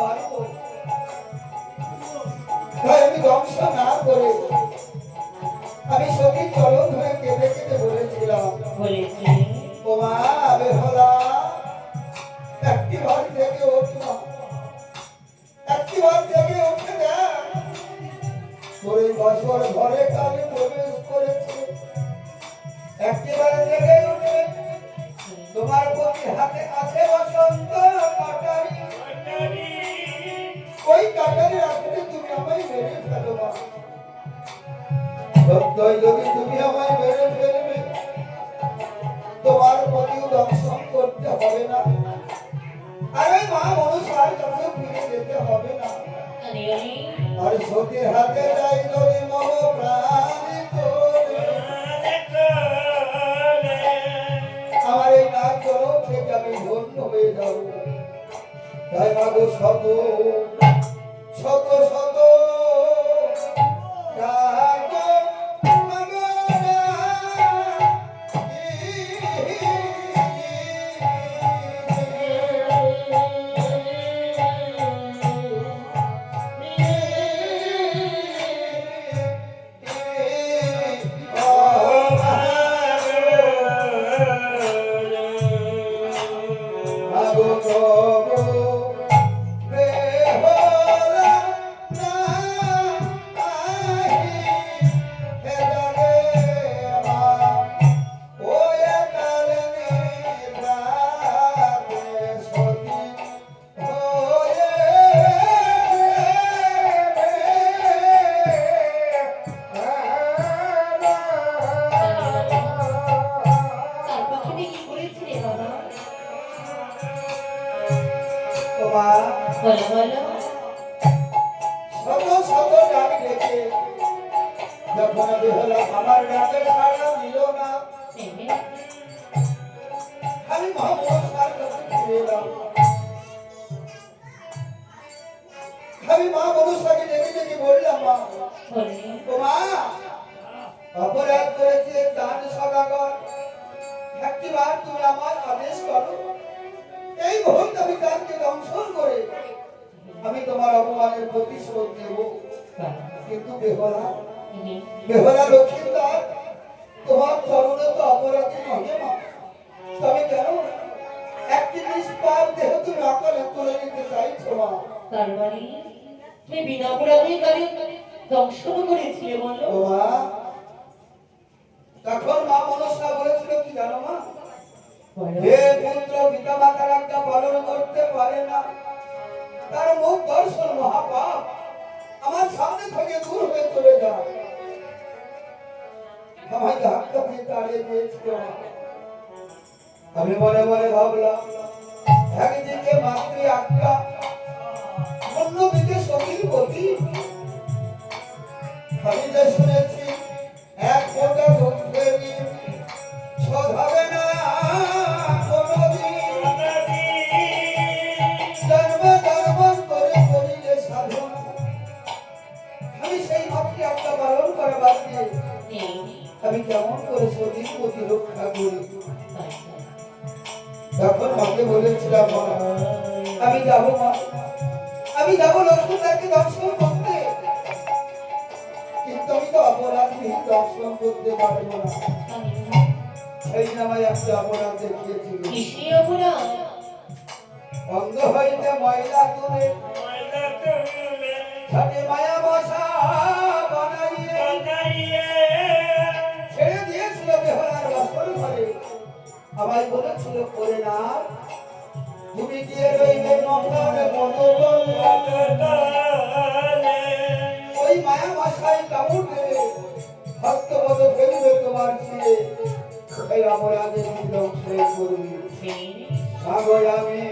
পারব তাই আমি ধ্বংস না করে আমি সতীর চরণ ধরে কেঁদে কেঁদে বলেছিলাম। বলেছি ওমা বেহলা একটি ঘর থেকে ওঠো একটি ঘর থেকে উঠে দেখ। তোর বছর ঘরে কালে প্রবেশ করেছে। একেবারে জেগে উঠে তোমার প্রতি হাতে আছে বসন্ত কাটারি ওই কাটারি রাখতে তুমি আমায় মেরে ফেলো মা সত্যই যদি তুমি আমায় মেরে ফেলবে তোমার প্রতিও দর্শন করতে হবে না। আর ওই মা মনুষ্যার কাছে ফিরে যেতে হবে না। আরে আরে আর সতীর হাতে যাই শত শত শত যখন বেহলা আমার ডাকে সাড়া দিল না। এমনি আমি মা মনুষ্যকে ডেকে ডেকে বললাম মা ও মা অপরাধ করেছে দান সদাগর। একটিবার তুমি আমার আদেশ করো। এই মুহূর্তে আমি তাকে দংশন করে আমি তোমার অপমানের প্রতিশোধ নেব। কিন্তু এমনি বেহলা লক্ষ্মীদার তোমার চরণে তো অপরাধী নহে মা। তবে কেন? একটি নিষ্পাপ দেহ তুমি অকালে তুলে নিতে চাইছো মা। তার মানে তুমি বিনা অপরাধে তারে দংশন করেছিলে বলো। মা তখন মা মনসা বলেছিল কি জানো মা? যে পুত্র পিতা মাতার আজ্ঞা পালন করতে পারে না। তার মুখ দর্শন মহাপাপ। আমার সামনে থেকে দূর হয়ে চলে যায় আমায় ধাক্কা দিয়ে দিয়েছিল আমি মনে মনে ভাবলাম একদিকে মাতৃ আত্মা, অন্যদিকে সতীর গতি আমি যা শুনেছি বলেছিলাম মা। আমি যাব মা। আমি যাব লক্ষ্মণদাকে দর্শন করতে। কিন্তু আমি তো অপরাধী দর্শন করতে পারব না। আমি নামায় একটা অপরাধ দেখিয়েছিল। অন্ধ হইতে ময়লা তুলে। ছাটে মায়া বসা বানাইয়ে। ছেড়ে দিয়েছিল বেহলার বাসর ঘরে। আমায় বলেছিল করে না। ওই মায়া মশাই কামড় দেবে ভক্তপদ ফেলবে তোমার ছিঁড়ে এই অপরাধে তুমি ধ্বংস করবি আমি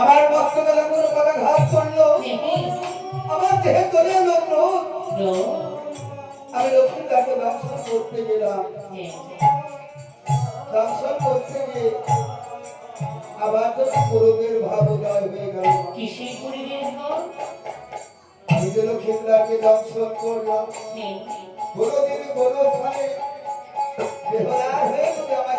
আমার বক্তব্য যখন ওখানে ঘাত করল। আমার দেহে চলে এলো আমি লক্ষ্মীর কাছে দর্শন করতে গেলাম। দর্শন করতে গিয়ে আবার তো পূরবের ভাব উদয় হয়ে গেল। কিসে পূরবের ভাব? আমি যেন খিমলাকে দর্শন করলাম। কোনোদিন কোনো স্থানে বেহরার হয়ে যদি আমার